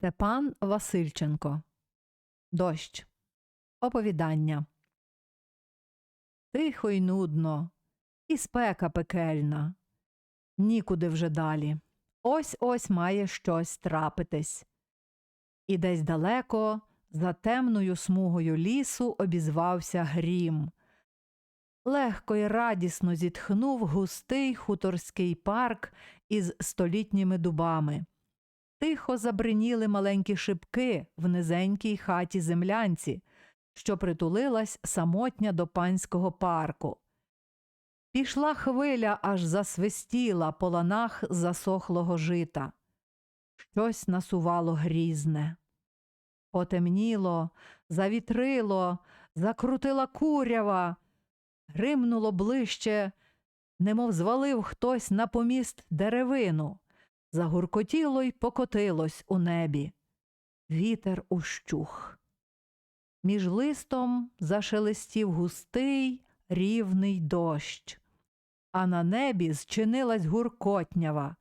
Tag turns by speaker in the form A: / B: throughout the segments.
A: Степан Васильченко. Дощ. Оповідання. Тихо й нудно, і спека пекельна. Нікуди вже далі. Ось ось має щось трапитись. І десь далеко, за темною смугою лісу, обізвався грім. Легко й радісно зітхнув густий хуторський парк із столітніми дубами. Тихо забриніли маленькі шибки в низенькій хаті землянці, що притулилась самотня до панського парку. Пішла хвиля, аж засвистіла по ланах засохлого жита. Щось насувало грізне. Потемніло, завітрило, закрутила курява, гримнуло ближче, немов звалив хтось на поміст деревину. Загуркотіло й покотилось у небі. Вітер ущух. Між листом зашелестів густий рівний дощ, а на небі зчинилась гуркотнява,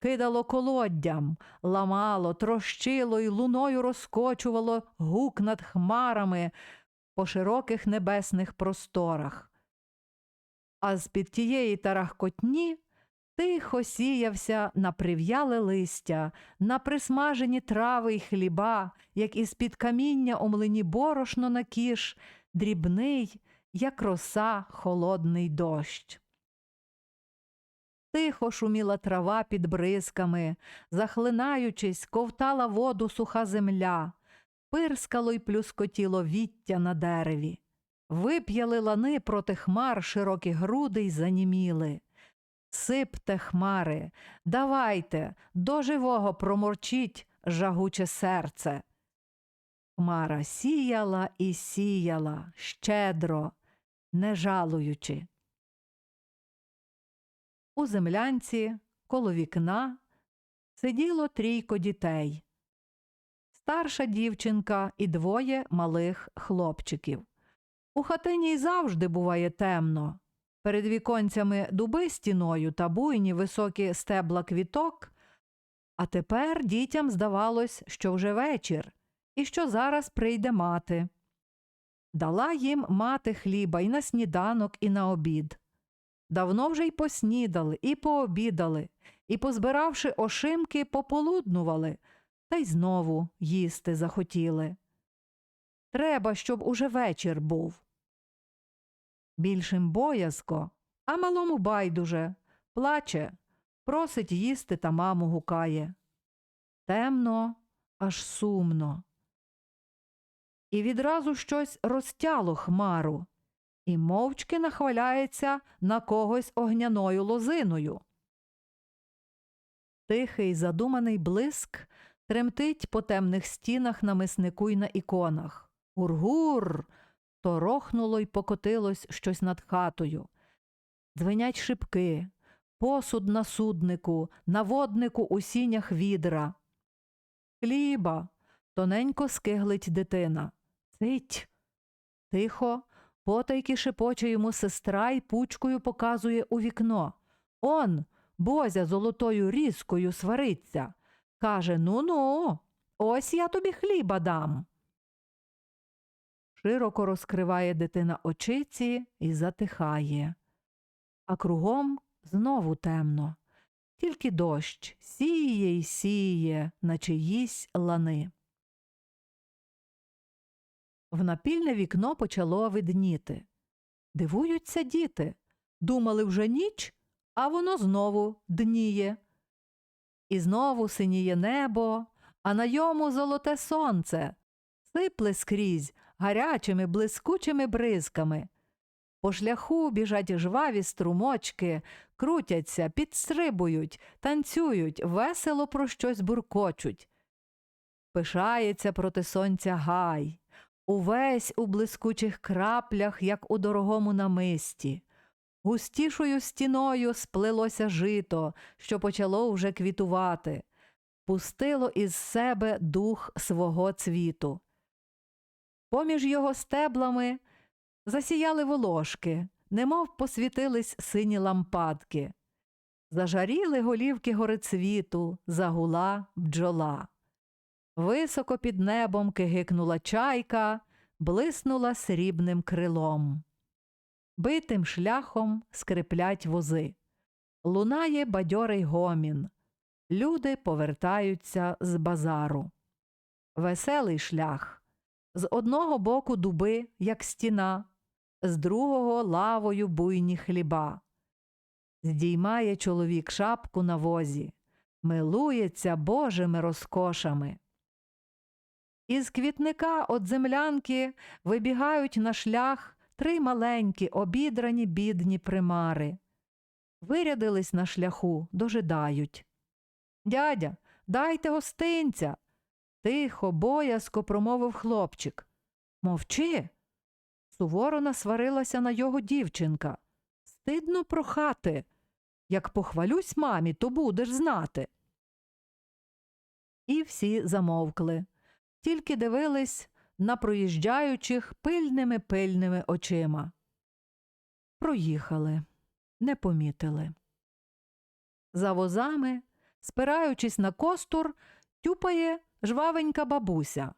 A: кидало колоддям, ламало, трощило й луною розкочувало гук над хмарами по широких небесних просторах. А з-під тієї тарахкотні Тихо сіявся на прив'яле листя, на присмажені трави й хліба, як із під каміння у млині борошно на кіш, дрібний, як роса, холодний дощ. Тихо шуміла трава під бризками, захлинаючись, ковтала воду суха земля, пирскало й плюскотіло віття на дереві. Вип'яли лани проти хмар широкі груди й заніміли. Сипте, хмари, давайте, до живого проморчіть жагуче серце. Хмара сіяла і сіяла щедро, не жалуючи. У землянці коло вікна сиділо трійко дітей. Старша дівчинка і двоє малих хлопчиків. У хатині й завжди буває темно. Перед віконцями дуби стіною та буйні високі стебла квіток, а тепер дітям здавалось, що вже вечір, і що зараз прийде мати. Дала їм мати хліба і на сніданок, і на обід. Давно вже й поснідали, і пообідали, і, позбиравши ошимки, пополуднували, та й знову їсти захотіли. Треба, щоб уже вечір був. Більшим боязко, а малому байдуже, плаче, просить їсти та маму гукає. Темно, аж сумно. І відразу щось розтяло хмару, і мовчки нахваляється на когось огняною лозиною. Тихий задуманий блиск тремтить по темних стінах на миснику й на іконах. Гур-гур! Торохнуло й покотилось щось над хатою. Дзвенять шибки, посуд на суднику, на воднику у сінях відра. Хліба. Тоненько скиглить дитина. Цить. Тихо, потайки шепоче йому сестра й пучкою показує у вікно. Он, бозя золотою різкою свариться. Каже Ну ну, ось я тобі хліба дам. Широко розкриває дитина очиці і затихає. А кругом знову темно, тільки дощ сіє й сіє на чиїсь лани. В напільне вікно почало видніти. Дивуються діти. Думали вже ніч, а воно знову дніє. І знову синіє небо, а на йому золоте сонце, сипле скрізь гарячими, блискучими бризками. По шляху біжать жваві струмочки, крутяться, підстрибують, танцюють, весело про щось буркочуть. Пишається проти сонця гай, увесь у блискучих краплях, як у дорогому намисті. Густішою стіною сплилося жито, що почало вже квітувати, пустило із себе дух свого цвіту. Поміж його стеблами засіяли волошки, немов посвітились сині лампадки. Зажаріли голівки горецвіту, загула бджола. Високо під небом кигикнула чайка, блиснула срібним крилом. Битим шляхом скриплять вози. Лунає бадьорий гомін. Люди повертаються з базару. Веселий шлях. З одного боку дуби, як стіна, з другого лавою буйні хліба. Здіймає чоловік шапку на возі, милується божими розкошами. Із квітника от землянки вибігають на шлях три маленькі, обідрані бідні примари. Вирядились на шляху, дожидають. Дядя, дайте гостинця. Тихо, боязко промовив хлопчик. Мовчи. Суворо насварилася на його дівчинка. Стидно прохати. Як похвалюсь мамі, то будеш знати. І всі замовкли, тільки дивились на проїжджаючих пильними пильними очима. Проїхали, не помітили. За возами, спираючись на костур, тюпає жвавенька бабуся.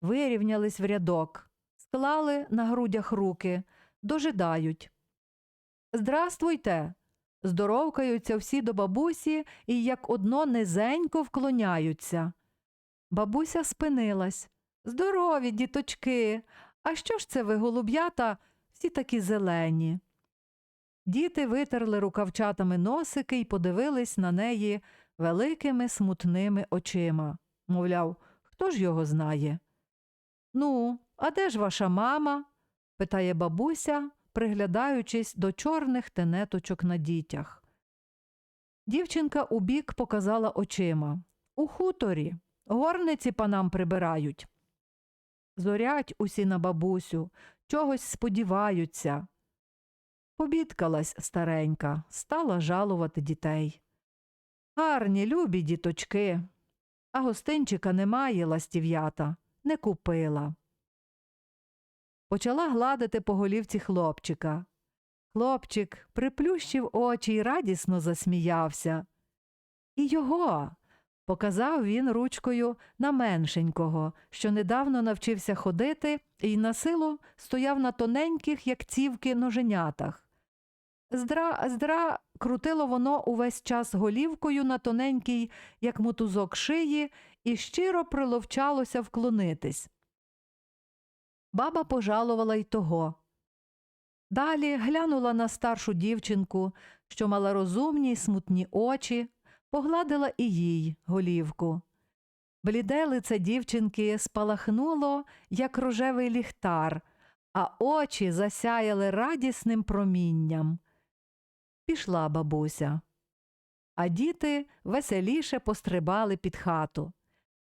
A: Вирівнялись в рядок, склали на грудях руки, дожидають. Здрастуйте. Здоровкаються всі до бабусі і як одно низенько вклоняються. Бабуся спинилась. Здорові, діточки. А що ж це ви, голуб'ята, всі такі зелені? Діти витерли рукавчатами носики і подивились на неї великими смутними очима. Мовляв, хто ж його знає? Ну, а де ж ваша мама? питає бабуся, приглядаючись до чорних тенеточок на дітях. Дівчинка убік показала очима. У хуторі, горниці панам прибирають. Зорять усі на бабусю, чогось сподіваються. Побідкалась старенька, стала жалувати дітей. Гарні, любі діточки, а гостинчика немає, ластів'ята, не купила. Почала гладити по голівці хлопчика. Хлопчик приплющив очі й радісно засміявся. І його. Показав він ручкою на меншенького, що недавно навчився ходити і на силу стояв на тоненьких, як цівки, ноженятах. Здра, здра, крутило воно увесь час голівкою на тоненький, як мотузок шиї, і щиро приловчалося вклонитись. Баба пожалувала й того. Далі глянула на старшу дівчинку, що мала розумні й смутні очі, погладила і їй голівку. Бліде лице дівчинки спалахнуло, як рожевий ліхтар, а очі засяяли радісним промінням. Пішла бабуся. А діти веселіше пострибали під хату.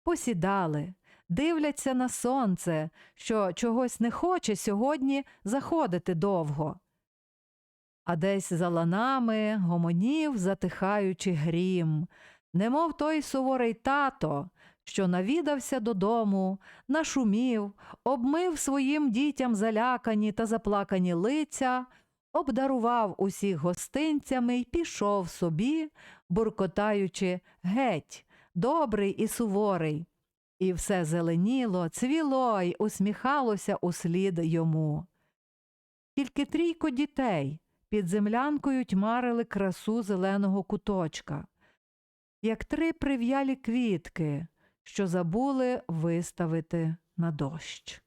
A: Посідали, дивляться на сонце, що чогось не хоче сьогодні заходити довго. А десь за ланами гомонів, затихаючи грім, немов той суворий тато, що навідався додому, нашумів, обмив своїм дітям залякані та заплакані лиця, обдарував усіх гостинцями й пішов собі, буркотаючи геть, добрий і суворий. І все зеленіло, цвіло й усміхалося услід йому. Тільки трійко дітей під землянкою тьмарили красу зеленого куточка, як три прив'ялі квітки, що забули виставити на дощ.